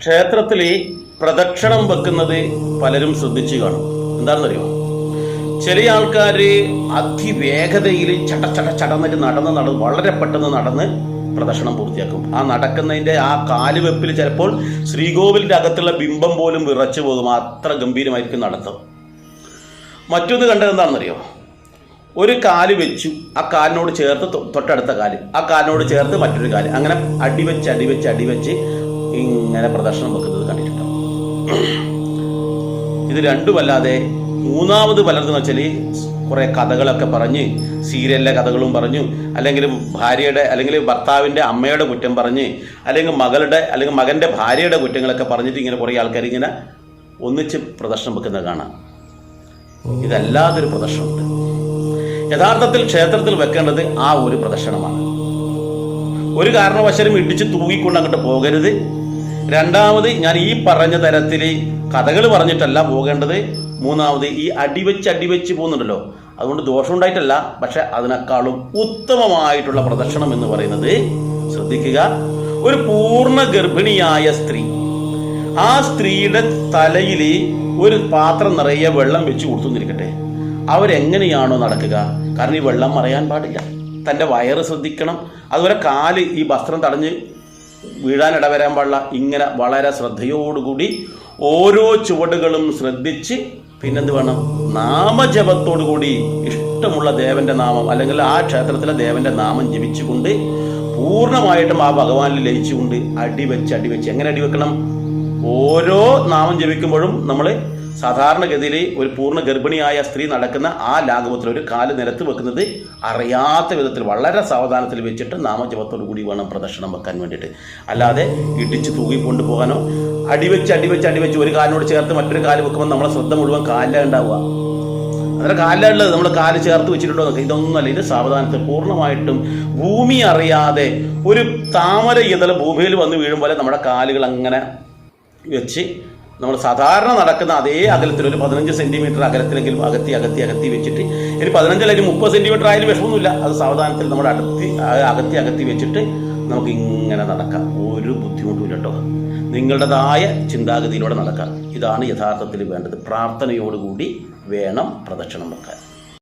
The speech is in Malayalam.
ക്ഷേത്രത്തിൽ പ്രദക്ഷിണം വെക്കുന്നത് പലരും ശ്രദ്ധിച്ചു കാണും. എന്താണെന്നറിയോ? ചില ആൾക്കാർ അതിവേഗതയിൽ ചട ചട ചടന്നിട്ട് നടന്ന് നടന്ന് വളരെ പെട്ടെന്ന് നടന്ന് പ്രദക്ഷിണം പൂർത്തിയാക്കും. ആ നടക്കുന്നതിന്റെ ആ കാലുവെപ്പിൽ ചിലപ്പോൾ ശ്രീകോവിലിന്റെ അകത്തുള്ള ബിംബം പോലും വിറച്ചു പോകും. അത്ര ഗംഭീരമായിരിക്കും നടത്തം. മറ്റൊന്ന് കണ്ടത് എന്താണെന്നറിയോ? ഒരു കാൽ വെച്ചു ആ കാലിനോട് ചേർത്ത് തൊട്ടടുത്ത കാൽ ആ കാലിനോട് ചേർത്ത് മറ്റൊരു കാൽ. അങ്ങനെ അടിവെച്ച് അടിവെച്ച് അടിവെച്ച് ഇങ്ങനെ പ്രദർശനം വെക്കുന്നത് കണ്ടിട്ടുണ്ടാവും ഇത് രണ്ടുമല്ലാതെ മൂന്നാമത് പലർന്ന് വെച്ചാൽ കുറെ കഥകളൊക്കെ പറഞ്ഞ് സീരിയലിലെ കഥകളും പറഞ്ഞു അല്ലെങ്കിൽ ഭാര്യയുടെ അല്ലെങ്കിൽ ഭർത്താവിന്റെ അമ്മയുടെ കുറ്റം പറഞ്ഞ് അല്ലെങ്കിൽ മകളുടെ അല്ലെങ്കിൽ മകന്റെ ഭാര്യയുടെ കുറ്റങ്ങളൊക്കെ പറഞ്ഞിട്ട് ഇങ്ങനെ കുറേ ആൾക്കാർ ഇങ്ങനെ ഒന്നിച്ച് പ്രദർശനം വെക്കുന്നത് കാണാം. ഇതല്ലാതൊരു പ്രദർശനമുണ്ട്. യഥാർത്ഥത്തിൽ ക്ഷേത്രത്തിൽ വെക്കേണ്ടത് ആ ഒരു പ്രദർശനമാണ്. ഒരു കാരണവശാലും ഇടിച്ച് തൂങ്ങിക്കൊണ്ട് അങ്ങോട്ട് പോകരുത്. രണ്ടാമത് ഞാൻ ഈ പറഞ്ഞ തരത്തിൽ കഥകൾ പറഞ്ഞിട്ടല്ല പോകേണ്ടത്. മൂന്നാമത് ഈ അടിവെച്ച് അടിവെച്ച് പോകുന്നുണ്ടല്ലോ. അതുകൊണ്ട് ദോഷമുണ്ടായിട്ടല്ല പക്ഷെ അതിനേക്കാളും ഉത്തമമായിട്ടുള്ള പ്രദർശനം എന്ന് പറയുന്നത് ശ്രദ്ധിക്കുക. ഒരു പൂർണ ഗർഭിണിയായ സ്ത്രീ ആ സ്ത്രീയുടെ തലയിൽ ഒരു പാത്രം നിറയെ വെള്ളം വെച്ച് കൊടുത്തുന്നിരിക്കട്ടെ അവരെങ്ങനെയാണോ നടക്കുക? കാരണം ഈ വെള്ളം മറയാൻ പാടില്ല. തന്റെ വയറ് ശ്രദ്ധിക്കണം. അതുപോലെ കാൽ ഈ വസ്ത്രം തടഞ്ഞ് വീഴാനിട വരാൻ പാടില്ല. ഇങ്ങനെ വളരെ ശ്രദ്ധയോടുകൂടി ഓരോ ചുവടുകളും ശ്രദ്ധിച്ച് പിന്നെന്ത് വേണം? നാമജപത്തോടു കൂടി ഇഷ്ടമുള്ള ദേവന്റെ നാമം അല്ലെങ്കിൽ ആ ക്ഷേത്രത്തിലെ ദേവന്റെ നാമം ജപിച്ചുകൊണ്ട് പൂർണമായിട്ടും ആ ഭഗവാനിൽ ലയിച്ചുകൊണ്ട് അടിവെച്ച് അടിവെച്ച് എങ്ങനെ അടിവെക്കണം ഓരോ നാമം ജപിക്കുമ്പോഴും നമ്മൾ സാധാരണഗതിയിൽ ഒരു പൂർണ ഗർഭിണിയായ സ്ത്രീ നടക്കുന്ന ആ ലാഘവത്തിൽ ഒരു കാൽ നിരത്ത് വെക്കുന്നത് അറിയാത്ത വിധത്തിൽ വളരെ സാവധാനത്തിൽ വെച്ചിട്ട് നാമജപത്തോടു കൂടി വേണം പ്രദർശനം വെക്കാൻ വേണ്ടിയിട്ട്. അല്ലാതെ ഇടിച്ച് തൂങ്ങി കൊണ്ടുപോകാനോ അടിവെച്ച് അടിവെച്ച് അടിവെച്ച് ഒരു കാലിനോട് ചേർത്ത് മറ്റൊരു കാൽ വെക്കുമ്പോൾ നമ്മളെ ശ്രദ്ധ മുഴുവൻ കാലിലാണ് ഉണ്ടാവുക. അതിന്റെ കാലിലുള്ളത് നമ്മൾ കാൽ ചേർത്ത് വെച്ചിട്ടുണ്ടോ എന്നൊക്കെ ഇതൊന്നുമല്ല ഇത് സാവധാനത്തിൽ പൂർണമായിട്ടും ഭൂമി അറിയാതെ ഒരു താമര ഇതള ഭൂമിയിൽ വന്ന് വീഴും പോലെ നമ്മുടെ കാലുകൾ അങ്ങനെ വെച്ച് നമ്മൾ സാധാരണ നടക്കുന്ന അതേ അകലത്തിൽ ഒരു പതിനഞ്ച് സെന്റിമീറ്റർ അകലത്തിലെങ്കിലും അകത്തി അകത്തി അകത്തി വെച്ചിട്ട് ഇനി പതിനഞ്ചല്ലെങ്കിൽ മുപ്പത് സെന്റിമീറ്റർ ആയാലും വിഷമൊന്നുമില്ല അത് സാവധാനത്തിൽ നമ്മൾ അടുത്തി അകത്തി അകത്തി വെച്ചിട്ട് നമുക്ക് ഇങ്ങനെ നടക്കാം. ഒരു ബുദ്ധിമുട്ടും ഇല്ല കേട്ടോ. നിങ്ങളുടേതായ ചിന്താഗതിയിലൂടെ നടക്കാം. ഇതാണ് യഥാർത്ഥത്തിൽ വേണ്ടത്. പ്രാർത്ഥനയോടുകൂടി വേണം പ്രദക്ഷിണം വെക്കാൻ.